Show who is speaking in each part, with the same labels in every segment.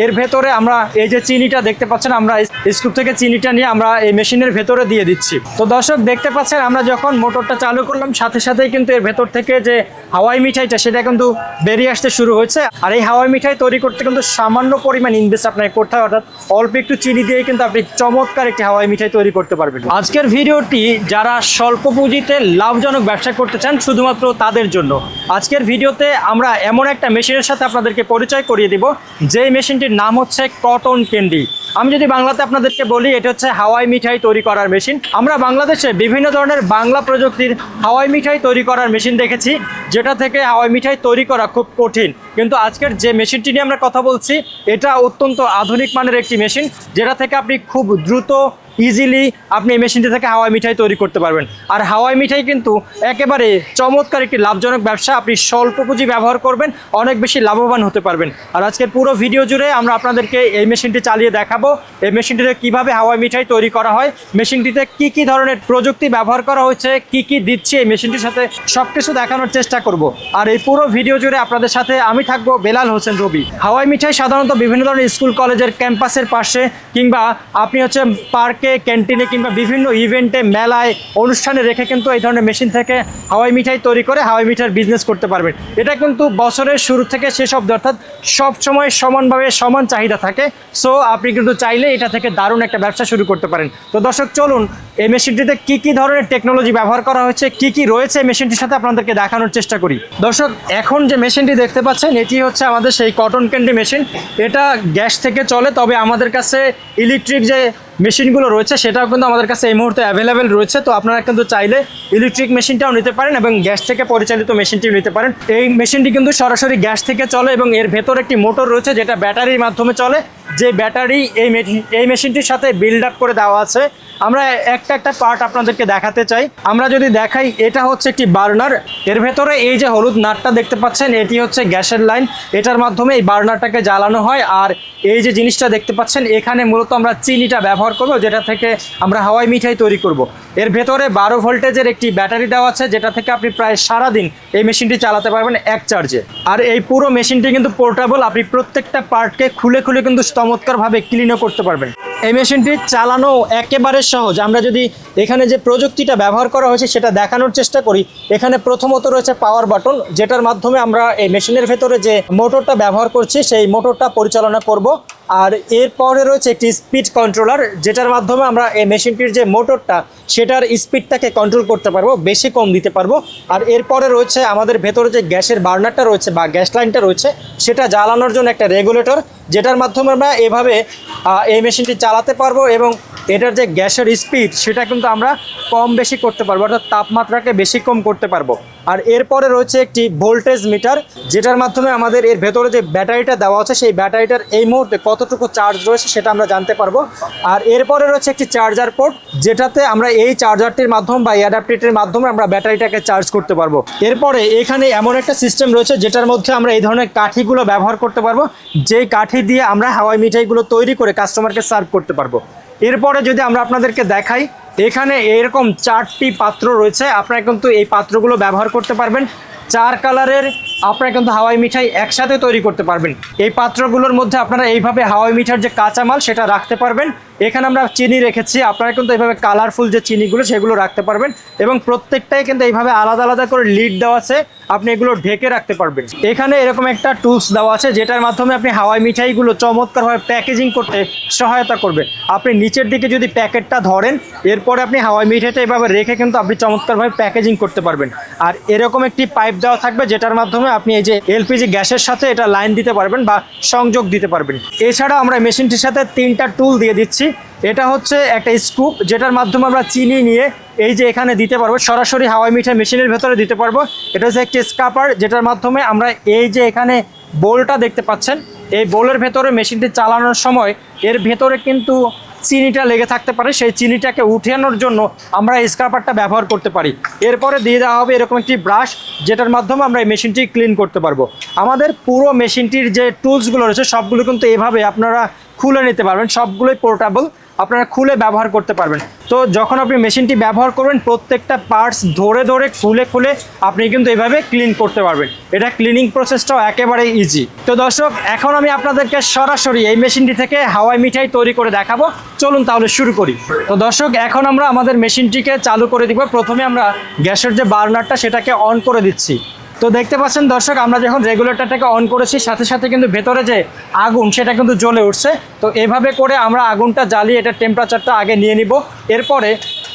Speaker 1: এর ভেতরে আমরা এই যে চিনিটা দেখতে পাচ্ছেন, আমরা স্কুপ থেকে চিনিটা নিয়ে আমরা এই মেশিনের ভেতরে দিয়ে দিচ্ছি। তো দর্শক, দেখতে পাচ্ছেন, আমরা যখন মোটরটা চালু করলাম, সাথে সাথেই কিন্তু এর ভেতর থেকে যে হাওয়াই মিঠাইটা, সেটা কিন্তু বেরিয়ে আসতে শুরু হয়েছে। আর এই হাওয়াই মিঠাই তৈরি করতে কিন্তু সামান্য পরিমাণ ইনভেস্ট আপনাকে করতে হয় অর্থাৎ অল্প একটু চিনি দিয়ে কিন্তু আপনি চমৎকার একটি হাওয়াই মিঠাই তৈরি করতে পারবেন। আজকের ভিডিওটি যারা স্বল্প পুঁজিতে লাভজনক ব্যবসা করতে চান, শুধুমাত্র তাদের জন্য। আজকের ভিডিওতে আমরা এমন একটা মেশিনের সাথে আপনাদেরকে পরিচয় করিয়ে দিব, যেই মেশিনটির নাম হচ্ছে কটন ক্যান্ডি। আমি যদি বাংলাতে আপনাদেরকে বলি, এটা হচ্ছে হাওয়াই মিঠাই তৈরি করার মেশিন। আমরা বাংলাদেশে বিভিন্ন ধরনের বাংলা প্রযুক্তির হাওয়াই মিঠাই তৈরি করার মেশিন দেখেছি, যেটা থেকে হাওয়াই মিঠাই তৈরি করা খুব কঠিন। কিন্তু আজকের যে মেশিনটি নিয়ে আমরা কথা বলছি, এটা অত্যন্ত আধুনিক মানের একটি মেশিন, যেটা থেকে আপনি খুব দ্রুত ইজিলি আপনি এই মেশিনটি থেকে হাওয়াই মিঠাই তৈরি করতে পারবেন। আর হাওয়াই মিঠাই কিন্তু একেবারে চমৎকার একটি লাভজনক ব্যবসা। আপনি স্বল্প পুঁজি ব্যবহার করবেন, অনেক বেশি লাভবান হতে পারবেন। আর আজকের পুরো ভিডিও জুড়ে আমরা আপনাদেরকে এই মেশিনটি চালিয়ে দেখাবো। এই মেশিনটিতে কীভাবে হাওয়াই মিঠাই তৈরি করা হয় মেশিনটিতে কি কি ধরনের প্রযুক্তি ব্যবহার করা হয়েছে, কি কি দিচ্ছে এই মেশিনটির সাথে সব কিছু দেখানোর চেষ্টা করব। আর এই পুরো ভিডিও জুড়ে আপনাদের সাথে আমি থাকব বেলাল হোসেন রবি। হাওয়াই মিঠাই সাধারণত বিভিন্ন ধরনের স্কুল, কলেজের ক্যাম্পাসের পাশে কিংবা আপনি হচ্ছে পার্কে ক্যান্টিনে কিংবা বিভিন্ন ইভেন্টে মেলায়, অনুষ্ঠানে রেখে কিন্তু এই ধরনের মেশিন থেকে হাওয়াই মিঠাই তৈরি করে হাওয়াই মিঠাইয়ের বিজনেস করতে পারবেন। এটা কিন্তু বছরের শুরু থেকে শেষ অব্দি অর্থাৎ সব সময় সমানভাবে সমান চাহিদা থাকে। সো আপনি কিন্তু চাইলে এটা থেকে দারুণ একটা ব্যবসা শুরু করতে পারেন। তো দর্শক, চলুন, এই মেশিনটিতে কি কি ধরনের টেকনোলজি ব্যবহার করা হয়েছে, কি কি রয়েছে মেশিনটির সাথে আপনাদেরকে দেখানোর চেষ্টা করি। দর্শক, এখন যে মেশিনটি দেখতে পাচ্ছেন, এটি হচ্ছে আমাদের সেই কটন ক্যান্ডি মেশিন এটা গ্যাস থেকে চলে, তবে আমাদের কাছে ইলেকট্রিক যে মেশিনগুলো রয়েছে, সেটাও কিন্তু আমাদের কাছে এই মুহূর্তে অ্যাভেলেবেল রয়েছে। তো আপনারা কিন্তু চাইলে ইলেকট্রিক মেশিনটাও নিতে পারেন এবং গ্যাস থেকে পরিচালিত মেশিনটিও নিতে পারেন। এই মেশিনটি কিন্তু সরাসরি গ্যাস থেকে চলে এবং এর ভেতর একটি মোটর রয়েছে, যেটা ব্যাটারির মাধ্যমে চলে। যে ব্যাটারি এই এই মেশিনটির সাথে বিল্ড আপ করে দেওয়া আছে আমরা একটা একটা পার্ট আপনাদেরকে দেখাতে চাই। আমরা যদি দেখাই, এটা হচ্ছে একটি বার্নার। এর ভেতরে এই যে হলুদ নাটটা দেখতে পাচ্ছেন, এটি হচ্ছে গ্যাসের লাইন। এটার মাধ্যমে এই বার্নারটাকে জ্বালানো হয়। আর এই যে জিনিসটা দেখতে পাচ্ছেন, এখানে মূলত আমরা চিনিটা ব্যবহার করব, যেটা থেকে আমরা হাওয়াই মিঠাই তৈরি করব। এর ভেতরে বারো ভোল্টেজের একটি ব্যাটারি দেওয়া আছে, যেটা থেকে আপনি প্রায় সারাদিন এই মেশিনটি চালাতে পারবেন এক চার্জে। আর এই পুরো মেশিনটি কিন্তু পোর্টেবল, আপনি প্রত্যেকটা পার্টকে খুলে খুলে কিন্তু চমৎকারভাবে ক্লিনও করতে পারবেন। এই মেশিনটি চালানো একেবারে সহজ। আমরা যদি এখানে যে প্রযুক্তিটা ব্যবহার করা হয়েছে, সেটা দেখানোর চেষ্টা করি। এখানে প্রথমত রয়েছে পাওয়ার বাটন যেটার মাধ্যমে আমরা এই মেশিনের ভেতরে যে মোটরটা ব্যবহার করছি, সেই মোটরটা পরিচালনা করব। আর এরপরে রয়েছে একটি স্পিড কন্ট্রোলার যেটার মাধ্যমে আমরা এই মেশিনটির যে মোটরটা সেটার স্পিডটাকে কন্ট্রোল করতে পারব, বেশি কম দিতে পারব। আর এরপরে রয়েছে আমাদের ভেতরে যে গ্যাসের বার্নারটা রয়েছে বা গ্যাস লাইনটা রয়েছে, সেটা জ্বালানোর জন্য একটা রেগুলেটর যেটার মাধ্যমে আমরা এভাবে এই মেশিনটি চালাতে পারব এবং এটার যে গ্যাসের স্পিড সেটা কিন্তু আমরা কম বেশি করতে পারব, অর্থাৎ তাপমাত্রাকে বেশি কম করতে পারব। আর এরপরে রয়েছে একটি ভোল্টেজ মিটার যেটার মাধ্যমে আমাদের এর ভেতরে যে ব্যাটারিটা দেওয়া আছে, সেই ব্যাটারিটার এই মুহূর্তে কতটুকু চার্জ রয়েছে সেটা আমরা জানতে পারব। আর এরপরে রয়েছে একটি চার্জার পোর্ট যেটাতে আমরা এই চার্জারটির মাধ্যম বা অ্যাডাপ্টেটের মাধ্যমে আমরা ব্যাটারিটাকে চার্জ করতে পারব। এরপরে এখানে এমন একটা সিস্টেম রয়েছে, যেটার মধ্যে আমরা এই ধরনের কাঠিগুলো ব্যবহার করতে পারব, যেই কাঠি দিয়ে আমরা হাওয়াই মিঠাইগুলো তৈরি করে কাস্টমারকে সার্ভ করতে পারব। এরপরে যদি আমরা আপনাদেরকে দেখাই, এখানে এরকম চারটি পাত্র রয়েছে। আপনারা কিন্তু এই পাত্রগুলো ব্যবহার করতে পারবেন। চার কালারের আপনারা কিন্তু হাওয়াই মিঠাই একসাথে তৈরি করতে পারবেন। এই পাত্রগুলোর মধ্যে আপনারা এইভাবে হাওয়াই মিঠার যে কাঁচামাল সেটা রাখতে পারবেন। এখানে আমরা চিনি রেখেছি, আপনারা কিন্তু এইভাবে কালারফুল যে চিনিগুলো সেগুলো রাখতে পারবেন এবং প্রত্যেকটাই কিন্তু এইভাবে আলাদা আলাদা করে লিড দেওয়া আছে, আপনি এগুলো ঢেকে রাখতে পারবেন। এখানে এরকম একটা টুলস দেওয়া আছে, যেটার মাধ্যমে আপনি হাওয়াই মিঠাইগুলো চমৎকারভাবে প্যাকেজিং করতে সহায়তা করবে। আপনি নিচের দিকে যদি প্যাকেটটা ধরেন, এরপরে আপনি হাওয়াই মিঠাইটা এভাবে রেখে কিন্তু আপনি চমৎকারভাবে প্যাকেজিং করতে পারবেন। আর এরকম একটি পাইপ দেওয়া থাকবে, যেটার মাধ্যমে আপনি এই যে এলপিজি গ্যাসের সাথে এটা লাইন দিতে পারবেন বা সংযোগ দিতে পারবেন। এছাড়া আমরা মেশিনটির সাথে তিনটা টুল দিয়ে দিচ্ছি। এটা হচ্ছে একটা স্কুপ যেটার মাধ্যমে আমরা চিনি নিয়ে এই যে এখানে দিতে পারব, সরাসরি হাওয়াই মিঠাই মেশিনের ভেতরে দিতে পারব। এটা হচ্ছে একটি স্কাপার যেটার মাধ্যমে আমরা এই যে এখানে বোলটা দেখতে পাচ্ছেন, এই বোলের ভেতরে মেশিনটি চালানোর সময় এর ভেতরে কিন্তু চিনিটা লেগে থাকতে পারে, সেই চিনিটাকে উঠানোর জন্য আমরা স্ক্রাপারটা ব্যবহার করতে পারি। এরপরে দিয়ে দেওয়া হবে এরকম একটি ব্রাশ যেটার মাধ্যমে আমরা এই মেশিনটি ক্লিন করতে পারব। আমাদের পুরো মেশিনটির যে টুলসগুলো রয়েছে, সবগুলো কিন্তু এভাবে আপনারা খুলে নিতে পারবেন, সবগুলোই পোর্টেবল আপনারা খুলে ব্যবহার করতে পারবেন। তো যখন আপনি মেশিনটি ব্যবহার করবেন, প্রত্যেকটা পার্টস ধরে ধরে, খুলে খুলে আপনি কিন্তু এভাবে ক্লিন করতে পারবেন। এটা ক্লিনিং প্রসেসটাও একেবারে ইজি তো দর্শক, এখন আমি আপনাদেরকে সরাসরি এই মেশিনটি থেকে হাওয়াই মিঠাই তৈরি করে দেখাবো। চলুন তাহলে শুরু করি। তো দর্শক, এখন আমরা আমাদের মেশিনটিকে চালু করে দিব। প্রথমে আমরা গ্যাসের যে বার্নারটা, সেটাকে অন করে দিচ্ছি। তো দেখতে পাচ্ছেন দর্শক, আমরা যখন রেগুলেটরটাকে অন করেছি, সাথে সাথে কিন্তু ভেতরে যে আগুন, সেটা কিন্তু জ্বলে উঠছে। তো এভাবে করে আমরা আগুনটা জ্বালিয়ে এটা টেম্পারেচারটা আগে নিয়ে নিব। এরপরে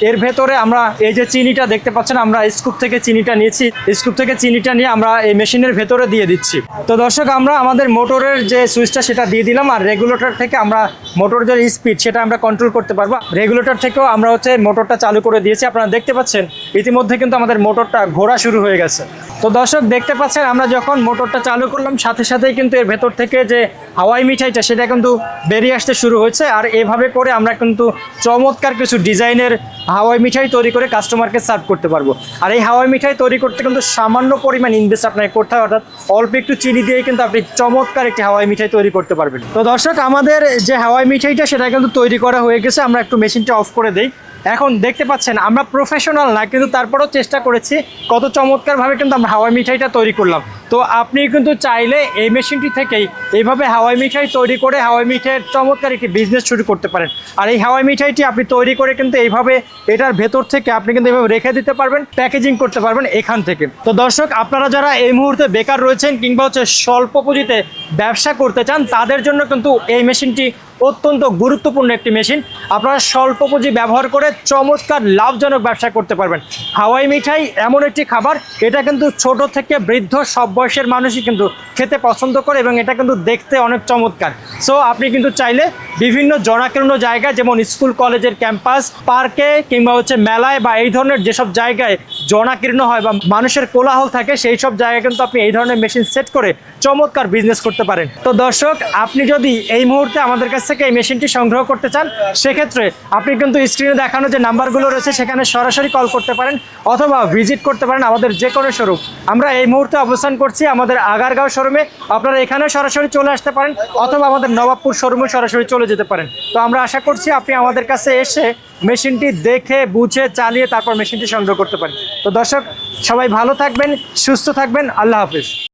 Speaker 1: এর ভেতরে আমরা এই যে চিনিটা দেখতে পাচ্ছেন, আমরা স্কুপ থেকে চিনিটা নিয়েছি। স্কুপ থেকে চিনিটা নিয়ে আমরা এই মেশিনের ভেতরে দিয়ে দিচ্ছি। তো দর্শক, আমরা আমাদের মোটরের যে সুইচটা, সেটা দিয়ে দিলাম আর রেগুলেটর থেকে আমরা মোটর যে স্পিড সেটা আমরা কন্ট্রোল করতে পারব। রেগুলেটর থেকেও আমরা হচ্ছে মোটরটা চালু করে দিয়েছি। আপনারা দেখতে পাচ্ছেন, ইতিমধ্যে কিন্তু আমাদের মোটরটা ঘোরা শুরু হয়ে গেছে। তো দর্শক, দেখতে পাচ্ছেন, আমরা যখন মোটরটা চালু করলাম, সাথে সাথেই কিন্তু এর ভেতর থেকে যে হাওয়াই মিঠাইটা, সেটা কিন্তু বেরিয়ে আসতে শুরু হয়েছে। আর এভাবে করে আমরা কিন্তু চমৎকার কিছু ডিজাইনের হাওয়াই মিঠাই তৈরি করে কাস্টমারকে সার্ভ করতে পারব। আর এই হাওয়াই মিঠাই তৈরি করতে কিন্তু সামান্য পরিমাণ ইনভেস্ট আপনাকে করতে হবে অর্থাৎ অল্প একটু চিনি দিয়ে কিন্তু আপনি চমৎকার একটি হাওয়াই মিঠাই তৈরি করতে পারবেন। তো দর্শক, আমাদের যে হাওয়াই মিঠাইটা, সেটা কিন্তু তৈরি করা হয়ে গেছে। আমরা একটু মেশিনটা অফ করে দিই। এখন দেখতে পাচ্ছেন, আমরা প্রফেশনাল না, কিন্তু তারপরেও চেষ্টা করেছি কত চমৎকারভাবে কিন্তু আমরা হাওয়াই মিঠাইটা তৈরি করলাম। তো আপনি কিন্তু চাইলে এই মেশিনটি থেকেই এইভাবে হাওয়াই মিঠাই তৈরি করে হাওয়াই মিঠাইয়ের চমৎকার একটি বিজনেস শুরু করতে পারেন। আর এই হাওয়াই মিঠাইটি আপনি তৈরি করে কিন্তু এইভাবে এটার ভেতর থেকে আপনি কিন্তু এইভাবে রেখে দিতে পারবেন প্যাকেজিং করতে পারবেন এখান থেকে। তো দর্শক, আপনারা যারা এই মুহূর্তে বেকার রয়েছেন কিংবা হচ্ছে স্বল্প পুঁজিতে ব্যবসা করতে চান, তাদের জন্য কিন্তু এই মেশিনটি অত্যন্ত গুরুত্বপূর্ণ একটি মেশিন। আপনারা স্বল্প পুঁজি ব্যবহার করে চমৎকার লাভজনক ব্যবসা করতে পারবেন। হাওয়াই মিঠাই এমন একটি খাবার, এটা কিন্তু ছোট থেকে বৃদ্ধ সব বয়সের মানুষই কিন্তু খেতে পছন্দ করে এবং এটা কিন্তু দেখতে অনেক চমৎকার। সো আপনি কিন্তু চাইলে বিভিন্ন জনাকীর্ণ জায়গায়, যেমন স্কুল, কলেজের ক্যাম্পাস, পার্কে কিংবা হচ্ছে মেলায় বা এই ধরনের যেসব জায়গায় জনাকীর্ণ হয় বা মানুষের কোলাহল থাকে, সেই সব জায়গায় কিন্তু আপনি এই ধরনের মেশিন সেট করে চমৎকার বিজনেস করতে পারেন। তো দর্শক, আপনি যদি এই মুহূর্তে আমাদের কাছ থেকে এই মেশিনটি সংগ্রহ করতে চান, সেক্ষেত্রে আপনি কিন্তু স্ক্রিনে দেখানো যে নাম্বারগুলো রয়েছে, সেখানে সরাসরি কল করতে পারেন অথবা ভিজিট করতে পারেন আমাদের যে কোনো শোরুম আমরা এই মুহূর্তে অবস্থান করছি আমাদের আগারগাঁও শোরুমে আপনারা এখানে সরাসরি চলে আসতে পারেন অথবা আমাদের নবাবপুর শোরুমে সরাসরি চলে যেতে পারেন। তো আমরা আশা করছি আপনি আমাদের কাছে এসে মেশিনটি দেখে, বুঝে, চালিয়ে তারপর মেশিনটি সংগ্রহ করতে পারেন। তো দর্শক, সবাই ভালো থাকবেন, সুস্থ থাকবেন, আল্লাহ হাফিজ।